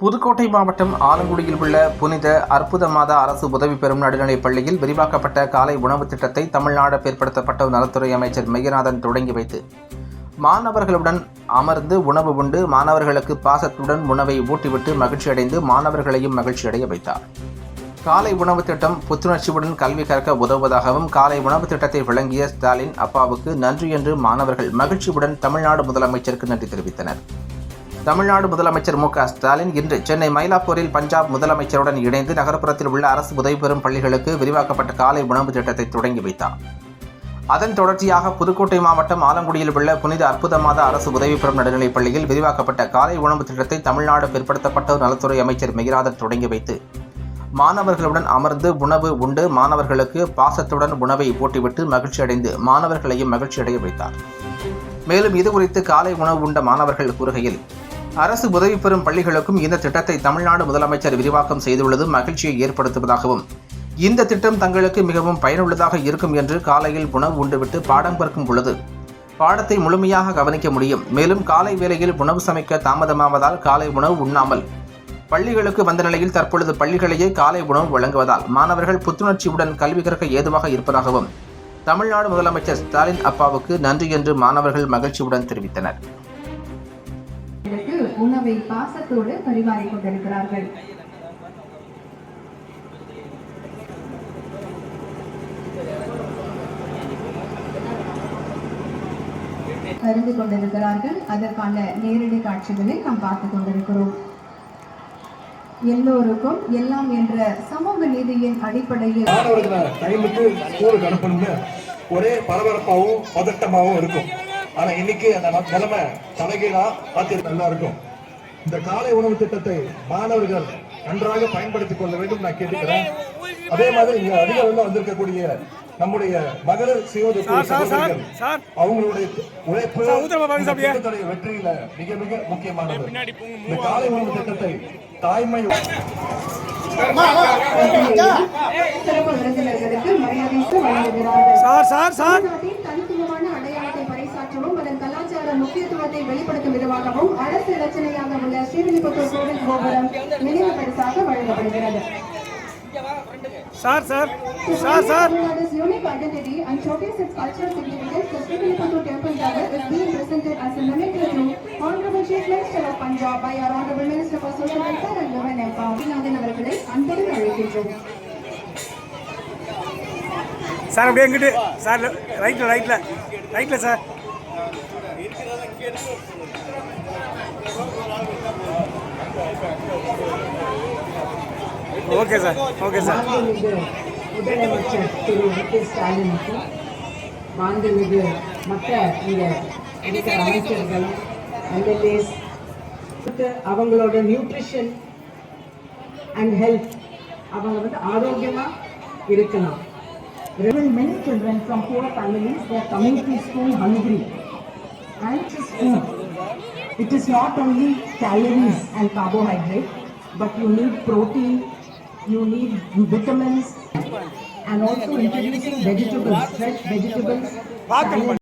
புதுக்கோட்டை மாவட்டம் ஆலங்குடியில் உள்ள புனித அற்புத மாதா அரசு உதவி பெறும் நடுநிலைப் பள்ளியில் விரிவாக்கப்பட்ட காலை உணவு திட்டத்தை தமிழ்நாடு பிற்படுத்தப்பட்ட நலத்துறை அமைச்சர் மெய்யநாதன் தொடங்கி வைத்து மாணவர்களுடன் அமர்ந்து உணவு உண்டு மாணவர்களுக்கு பாசத்துடன் உணவை ஊட்டிவிட்டு மகிழ்ச்சியடைந்து மாணவர்களையும் மகிழ்ச்சியடைய வைத்தார். காலை உணவு திட்டம் புத்துணர்ச்சியுடன் கல்வி கற்க உதவுவதாகவும் காலை உணவு திட்டத்தை வழங்கிய ஸ்டாலின் அப்பாவுக்கு நன்றி என்று மாணவர்கள் மகிழ்ச்சியுடன் தமிழ்நாடு முதலமைச்சருக்கு நன்றி தெரிவித்தனர். தமிழ்நாடு முதலமைச்சர் மு க ஸ்டாலின் இன்று சென்னை மயிலாப்பூரில் பஞ்சாப் முதலமைச்சருடன் இணைந்து நகர்ப்புறத்தில் உள்ள அரசு உதவி பெறும் பள்ளிகளுக்கு விரிவாக்கப்பட்ட காலை உணவு திட்டத்தை தொடங்கி வைத்தார். அதன் தொடர்ச்சியாக புதுக்கோட்டை மாவட்டம் ஆலங்குடியில் உள்ள புனித அற்புதமாத அரசு உதவி பெறும் நடுநிலைப் பள்ளியில் விரிவாக்கப்பட்ட காலை உணவு திட்டத்தை தமிழ்நாடு பிற்படுத்தப்பட்ட நலத்துறை அமைச்சர் மெகிராதன் தொடங்கி வைத்து மாணவர்களுடன் அமர்ந்து உணவு உண்டு மாணவர்களுக்கு பாசத்துடன் உணவை போட்டிவிட்டு மகிழ்ச்சி அடைந்து மாணவர்களையும் மகிழ்ச்சியடைய வைத்தார். மேலும் இது குறித்து காலை உணவு உண்ட மாணவர்கள் கூறுகையில் அரசு உதவி பெறும் பள்ளிகளுக்கும் இந்த திட்டத்தை தமிழ்நாடு முதலமைச்சர் விரிவாக்கம் செய்துள்ளது. மகிழ்ச்சியை ஏற்படுத்துவதாகவும் இந்த திட்டம் தங்களுக்கு மிகவும் பயனுள்ளதாக இருக்கும் என்று காலையில் உணவு உண்டுவிட்டு பாடம் கற்கும் பொழுது பாடத்தை முழுமையாக கவனிக்க முடியும். மேலும் காலை வேளையில் உணவு சமைக்க தாமதமாவதால் காலை உணவு உண்ணாமல் பள்ளிகளுக்கு வந்த நிலையில் தற்பொழுது பள்ளிகளையே காலை உணவு வழங்குவதால் மாணவர்கள் புத்துணர்ச்சியுடன் கல்வி கற்க ஏதுவாக இருப்பதாகவும் தமிழ்நாடு முதலமைச்சர் ஸ்டாலின் அப்பாவுக்கு நன்றி என்று மாணவர்கள் மகிழ்ச்சியுடன் தெரிவித்தனர். உணவை பாசத்தோடு பரிமாறிக் கொண்டிருக்கிறார்கள். அறிந்து கொண்டிருக்கிறார்கள். அதற்கான நேரடி காட்சிகளை நாம் பார்த்து கொண்டிருக்கிறோம். எல்லோருக்கும் எல்லாம் என்ற சமூக நீதியின் அடிப்படையில் மாணவர்களை டைமுக்கு ஸ்கூலுக்கு அனுப்பணும்னு ஒரே பரபரப்பாகவும் பதட்டமாகவும் இருக்கும். ஆனா இன்னைக்கு அந்த நிலைமை தலைகீழா பார்த்து நல்லா இருக்கும் இந்த காலை உணவு திட்டத்தை மாணவர்கள் நன்றாக பயன்படுத்திக் கொள்ள வேண்டும் நான் கேட்டுக்கிறேன். அதே மாதிரி இங்க அதிக அளவுல வந்திருக்கக்கூடிய நம்முடைய மகளிர் சுயோதய சகோதரிகள் அவங்களுடைய உழைப்பு வெற்றியில மிக மிக முக்கியமானது. இந்த காலை உணவு திட்டத்தை தாய்மை சார். பறைசாற்றவும் அதன் கலாச்சார முக்கியத்துவத்தை வெளிப்படுத்தும் விதமாகவும் அரசு இலச்சனையாக உள்ள ஸ்ரீவில்லிபுத்தூர் கோவில் கோபுரம் நினைவு பரிசாக வழங்கப்படுகிறது sir sir sir sir Tamilnadu's unique identity and showcase its cultural significance, the Srivilliputtur Temple Tower is being presented as a mimicry to Honorable Chief Minister of Punjab by our Honorable Minister for Social Welfare and Women Empowerment. Nathan அவர்களை அன்புடன் அழைக்கின்றோம் sir அப்படியே எங்கிட்டு sir ரைட்டில் ரைட்டில் ரைட்டில் sir okay sir okay sir முதலமைச்சர் திரு மு க ஸ்டாலினுக்கும் மாண்புமிகு மற்ற இந்த இருக்கிற அமைச்சர்கள் எம்எல்ஏஸ் அவங்களோட நியூட்ரிஷன் அண்ட் ஹெல்த் அவங்க வந்து ஆரோக்கியமாக இருக்கலாம். Even many children from poor families, they are coming to school hungry. And it is food. It is not only calories and carbohydrate, but you need protein, you need vitamins, and also introducing vegetables, fresh vegetables.